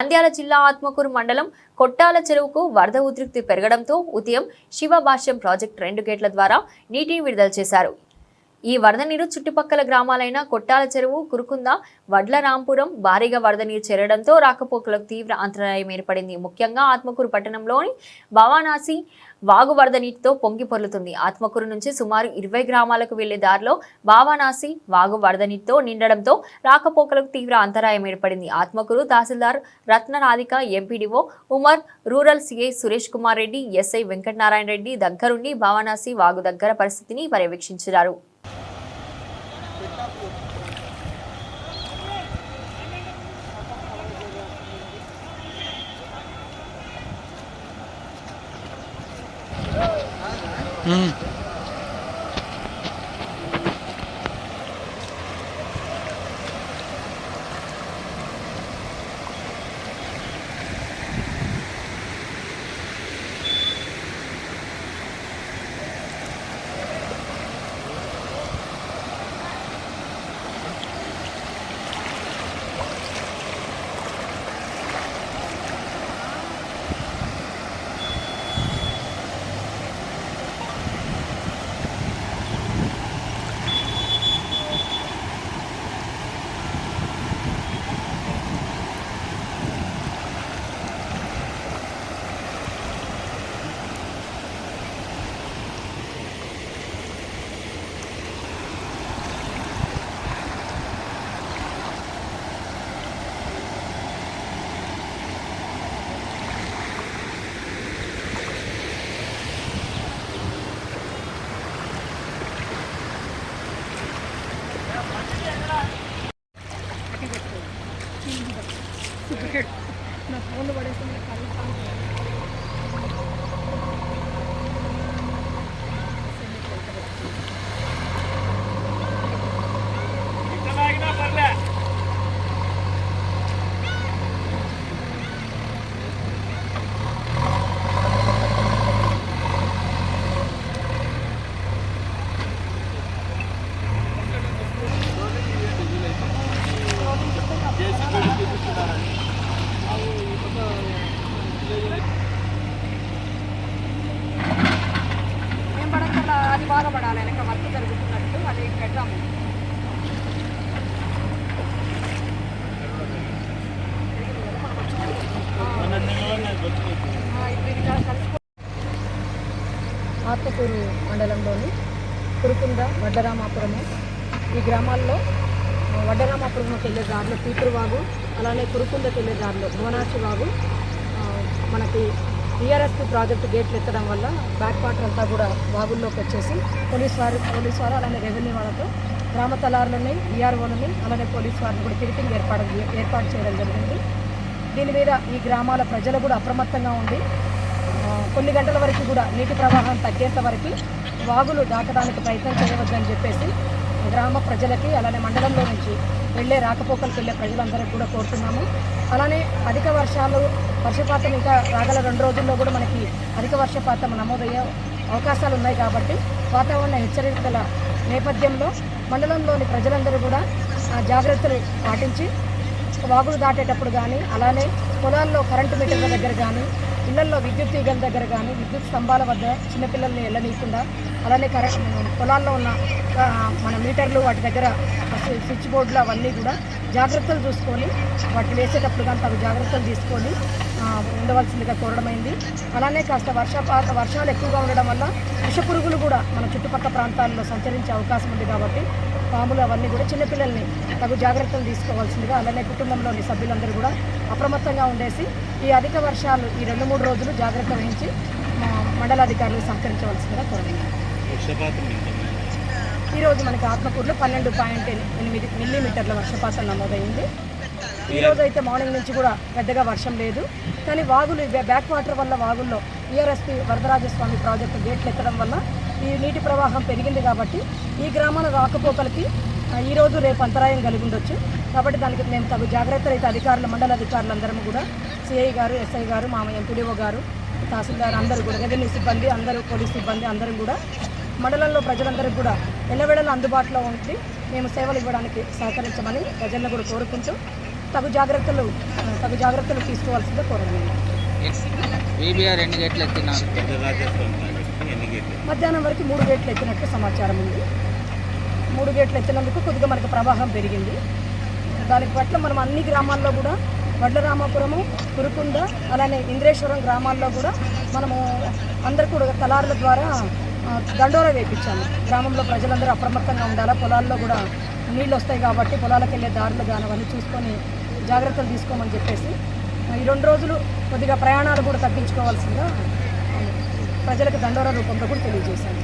నంద్యాల జిల్లా ఆత్మకూరు మండలం కొట్టాల చెరువుకు వరద ఉధృతి పెరగడంతో ఉదయం శివభాష్యం ప్రాజెక్టు రెండు గేట్ల ద్వారా నీటిని విడుదల చేశారు. ఈ వరద నీరు చుట్టుపక్కల గ్రామాలైన కొట్టాల చెరువు కురుకుంద వడ్లరాంపురం భారీగా వరద నీరు చేరడంతో రాకపోకలకు తీవ్ర అంతరాయం ఏర్పడింది. ముఖ్యంగా ఆత్మకూరు పట్టణంలోని భవానాసి వాగు వరద నీటితో పొంగి పొర్లుతుంది. ఆత్మకూరు నుంచి సుమారు ఇరవై గ్రామాలకు వెళ్ళే దారిలో బావానాసి వాగు వరద నీటితో నిండడంతో రాకపోకలకు తీవ్ర అంతరాయం ఏర్పడింది. Atmakur tahsildar Ratnaradhika MPDO Umar rural CI Suresh Kumar Reddy SI Venkatanarayana Reddy దగ్గరుండి బావానాసి వాగు దగ్గర పరిస్థితిని పర్యవేక్షించారు. 嗯。నా ఫోన్లో పడేస్తే ఆత్మకూరు మండలంలోని కురుకుంద వడ్డరామాపురము. ఈ గ్రామాల్లో వడ్డరామాపురంలోకి వెళ్ళే దారిలో పీతురువాగు అలానే కురుకుందకి వెళ్ళే దారిలో భువనాచి వాగు మనకి టీఆర్ఎస్పి ప్రాజెక్టు గేట్లు ఎత్తడం వల్ల బ్యాక్ వాటర్ అంతా కూడా వాగుల్లోకి వచ్చేసి పోలీస్ వారు పోలీస్ వారు అలానే రెవెన్యూ వాళ్ళతో గ్రామ తలారులని ఈఆర్ఓలని అలానే పోలీస్ వారిని కూడా తిరిగి ఏర్పాటు ఏర్పాటు చేయడం జరిగింది. దీని మీద ఈ గ్రామాల ప్రజలు కూడా అప్రమత్తంగా ఉండి కొన్ని గంటల వరకు కూడా నీటి ప్రవాహం తగ్గేంత వరకు వాగులు దాటడానికి ప్రయత్నం చేయవద్దని చెప్పేసి గ్రామ ప్రజలకి అలానే మండలంలో నుంచి వెళ్ళే రాకపోకలకు వెళ్ళే ప్రజలందరికీ కూడా కోరుతున్నాము. అలానే అధిక వర్షాలు వర్షపాతం ఇంకా రాగల రెండు రోజుల్లో కూడా మనకి అధిక వర్షపాతం నమోదయ్యే అవకాశాలు ఉన్నాయి కాబట్టి వాతావరణ హెచ్చరికల నేపథ్యంలో మండలంలోని ప్రజలందరూ కూడా జాగ్రత్తలు పాటించి వాగులు దాటేటప్పుడు కానీ అలానే పొలాల్లో కరెంటు మీటర్ల దగ్గర కానీ ఇళ్ళలో విద్యుత్ తీగల దగ్గర కానీ విద్యుత్ స్తంభాల వద్ద చిన్నపిల్లల్ని వెళ్ళనీయకుండా అలానే కరెంట్ పొలాల్లో ఉన్న మన మీటర్లు వాటి దగ్గర స్విచ్ బోర్డులు అవన్నీ కూడా జాగ్రత్తలు చూసుకొని వాటిని వేసేటప్పుడు కానీ తగు జాగ్రత్తలు తీసుకొని ఉండవలసిందిగా కోరడమైంది. అలానే కాస్త వర్షపాత వర్షాలు ఎక్కువగా ఉండడం వల్ల విషపురుగులు కూడా మన చుట్టుపక్కల ప్రాంతాల్లో సంచరించే అవకాశం ఉంది కాబట్టి పాములు అవన్నీ కూడా చిన్నపిల్లల్ని తగు జాగ్రత్తలు తీసుకోవాల్సిందిగా అలానే కుటుంబంలోని సభ్యులందరూ కూడా అప్రమత్తంగా ఉండేసి ఈ అధిక వర్షాలు ఈ రెండు మూడు రోజులు జాగ్రత్త వహించి మండలాధికారులు సహకరించవలసిందిగా కోరుతున్నాను. ఈరోజు మనకి ఆత్మకూరులో పన్నెండు పాయింట్ ఎనిమిది మిల్లీమీటర్ల వర్షపాతం నమోదైంది. ఈ రోజు అయితే మార్నింగ్ నుంచి కూడా పెద్దగా వర్షం లేదు. కానీ వాగులు బ్యా- బ్యాక్ వాటర్ వల్ల వాగుల్లో ఈఆర్ఎస్పి వరదరాజస్వామి ప్రాజెక్టు గేట్లు ఎత్తడం వల్ల ఈ నీటి ప్రవాహం పెరిగింది కాబట్టి ఈ గ్రామాల రాకపోకలకి ఆ, ఈ రోజు రేపు అంతరాయం కలిగి ఉండొచ్చు. కాబట్టి దానికి మేము తగు జాగ్రత్తలు అయితే అధికారులు మండల అధికారులు అందరం కూడా సిఐ గారు ఎస్ఐ గారు మా ఎంపీడీఓ గారు తహసీల్దార్ అందరూ కూడా రెవెన్యూ సిబ్బంది అందరూ పోలీస్ సిబ్బంది అందరం కూడా మండలంలో ప్రజలందరికీ కూడా ఎల్లవేళలా అందుబాటులో ఉండి మేము సేవలు ఇవ్వడానికి సహకరించమని ప్రజలను కూడా కోరుకుంటూ తగు జాగ్రత్తలు తగు జాగ్రత్తలు తీసుకోవాల్సిందే కోరడం మధ్యాహ్నం వరకు మూడు గేట్లు ఎత్తినట్టు సమాచారం ఉంది. మూడు గేట్లు ఎత్తినందుకు కొద్దిగా మనకు ప్రవాహం పెరిగింది. దానికి పట్ల మనం అన్ని గ్రామాల్లో కూడా వడ్లరామాపురము కురుకుంద అలానే ఇంద్రేశ్వరం గ్రామాల్లో కూడా మనము అందరు కూడా తలారుల ద్వారా దండోరా వేయించాము గ్రామంలో ప్రజలందరూ అప్రమత్తంగా ఉండాలా? పొలాల్లో కూడా నీళ్ళు వస్తాయి కాబట్టి పొలాలకు వెళ్ళే దారులు కానీ అవన్నీ చూసుకొని జాగ్రత్తలు తీసుకోమని చెప్పేసి ఈ రెండు రోజులు కొద్దిగా ప్రయాణాలు కూడా తగ్గించుకోవాల్సిందిగా ప్రజలకు దండోరా రూపంలో కూడా తెలియజేశాను